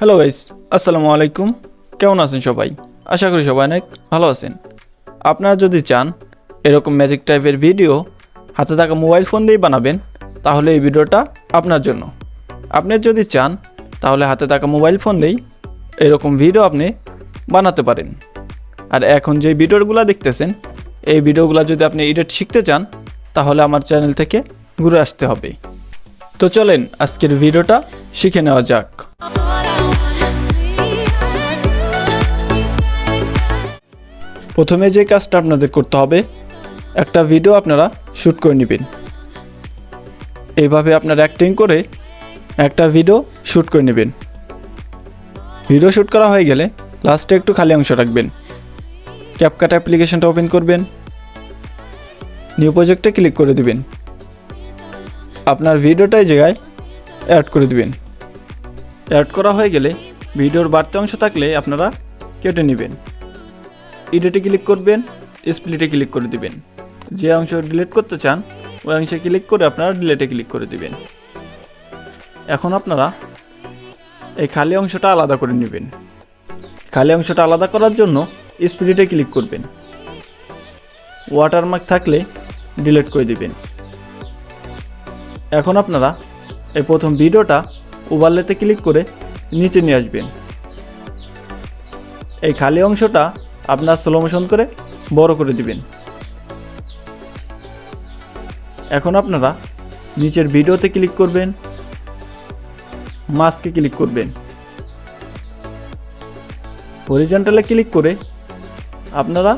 Hello guys আসসালামু আলাইকুম। কেমন আছেন সবাই? আশা করি সবাই অনেক ভালো আছেন। আপনারা যদি চান এরকম ম্যাজিক টাইপের ভিডিও হাতে থাকা মোবাইল ফোন দিয়েই বানাবেন, তাহলে এই ভিডিওটা আপনার জন্য। আপনি যদি চান, তাহলে হাতে থাকা মোবাইল ফোন দিয়েই এরকম ভিডিও আপনি বানাতে পারেন। আর এখন যে ভিডিওগুলো দেখতেছেন, এই ভিডিওগুলো যদি আপনি এডিট শিখতে চান, তাহলে আমার চ্যানেল থেকে ঘুরে আসতে হবে। তো চলেন, আজকের ভিডিওটা শিখে নেওয়া যাক। প্রথমে যে কাজটা আপনাদের করতে হবে, একটা ভিডিও আপনারা শ্যুট করে নেবেন। এইভাবে আপনারা অ্যাক্টিং করে একটা ভিডিও শ্যুট করে নেবেন। ভিডিও শ্যুট করা হয়ে গেলে লাস্টে একটু খালি অংশ রাখবেন। ক্যাপকাট অ্যাপ্লিকেশনটা ওপেন করবেন। নিউ প্রজেক্টে ক্লিক করে দিবেন। আপনার ভিডিওটাই জায়গায় অ্যাড করে দিবেন। অ্যাড করা হয়ে গেলে ভিডিওর বাড়তি অংশ থাকলে আপনারা কেটে নেবেন। এডিটে ক্লিক করবেন স্প্লিটে ক্লিক করে দিবেন। যে অংশ ডিলিট করতে চান, ওই অংশে ক্লিক করে আপনারা ডিলেটে ক্লিক করে দিবেন। এখন আপনারা এই খালি অংশটা আলাদা করে নেবেন। খালি অংশটা আলাদা করার জন্য স্প্লিটে ক্লিক করবেন। ওয়াটারমার্ক থাকলে ডিলিট করে দিবেন। এখন আপনারা এই প্রথম ভিডিওটা ওভারলেতে ক্লিক করে নিচে নিয়ে আসবেন। এই খালি অংশটা আপনার স্লো মোশন করে বড় করে দিবেন। এখন আপনারা নিচের ভিডিওতে ক্লিক করবেন মাস্কে ক্লিক করবেন। হরিজন্টালে ক্লিক করে আপনারা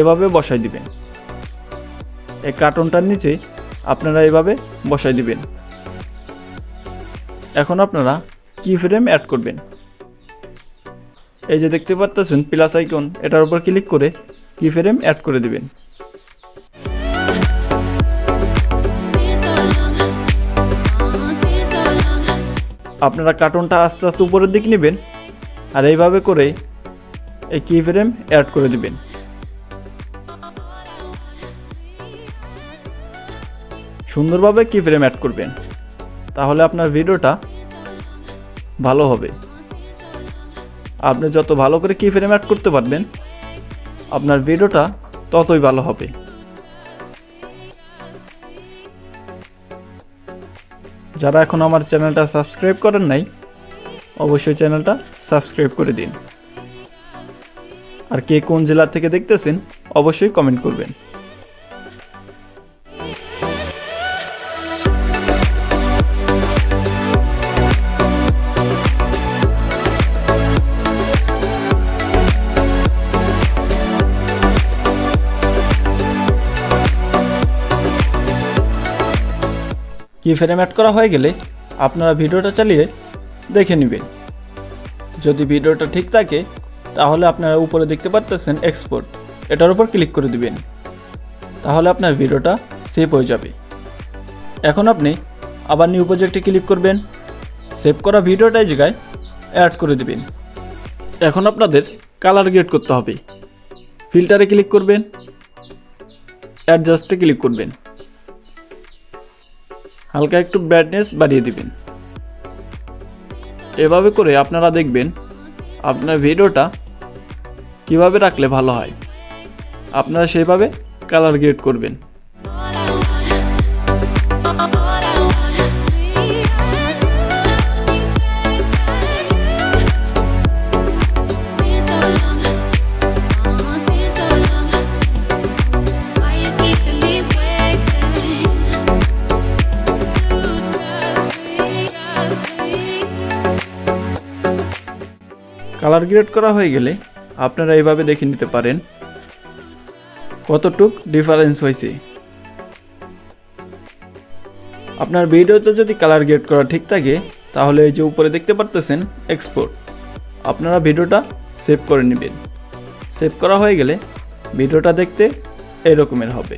এভাবে বসাই দিবেন। এই কার্টুনটার নিচে আপনারা এভাবে বসাই দিবেন। এখন আপনারা কি ফ্রেম অ্যাড করবেন। এই যে দেখতে পাচ্ছেন প্লাস আইকন এটার উপর ক্লিক করে কি ফ্রেম অ্যাড করে দিবেন। আপনারা কার্টুনটা আস্তে আস্তে উপরের দিক নেবেন আর এইভাবে করে এই কি ফ্রেম অ্যাড করে দিবেন। সুন্দরভাবে কি ফ্রেম অ্যাড করবেন। তাহলে আপনার ভিডিওটা ভালো হবে। আপনি যত ভালো করে কি ফ্রেম অ্যাড করতে পারবেন, আপনার ভিডিওটা ততই ভালো হবে। যারা এখন আমার চ্যানেলটা সাবস্ক্রাইব করেন নাই, অবশ্যই চ্যানেলটা সাবস্ক্রাইব করে দিন। আর কে কোন জেলা থেকে দেখতেছেন, অবশ্যই কমেন্ট করবেন। ফ্রেম অ্যাড করা হয়ে গেলে আপনারা ভিডিওটা চালিয়ে দেখে নেবেন। যদি ভিডিওটা ঠিক থাকে, তাহলে আপনারা উপরে দেখতে পারতেছেন এক্সপোর্ট এটার উপর ক্লিক করে দিবেন। তাহলে আপনার ভিডিওটা সেভ হয়ে যাবে। এখন আপনি আবার নিউ প্রজেক্টে ক্লিক করবেন। সেভ করা ভিডিওটা এই জায়গায় অ্যাড করে দিবেন। এখন আপনাদের কালার গ্রেড করতে হবে। ফিল্টারে ক্লিক করবেন। অ্যাডজাস্টে ক্লিক করবেন। হালকা একটু ব্রাইটনেস বাড়িয়ে দিবেন। এভাবে করে আপনারা দেখবেন আপনার ভিডিওটা কীভাবে রাখলে ভালো হয়। আপনারা সেভাবে কালার গ্রেড করবেন। কালার গ্রেড করা হয়ে গেলে আপনারা এইভাবে দেখে নিতে পারেন কতটুক ডিফারেন্স হয়েছে। আপনার ভিডিওতে যদি কালার গ্রেড করা ঠিক থাকে, তাহলে এই যে উপরে দেখতে পারতেছেন এক্সপোর্ট আপনারা ভিডিওটা সেভ করে নেবেন। সেভ করা হয়ে গেলে ভিডিওটা দেখতে এরকমের হবে।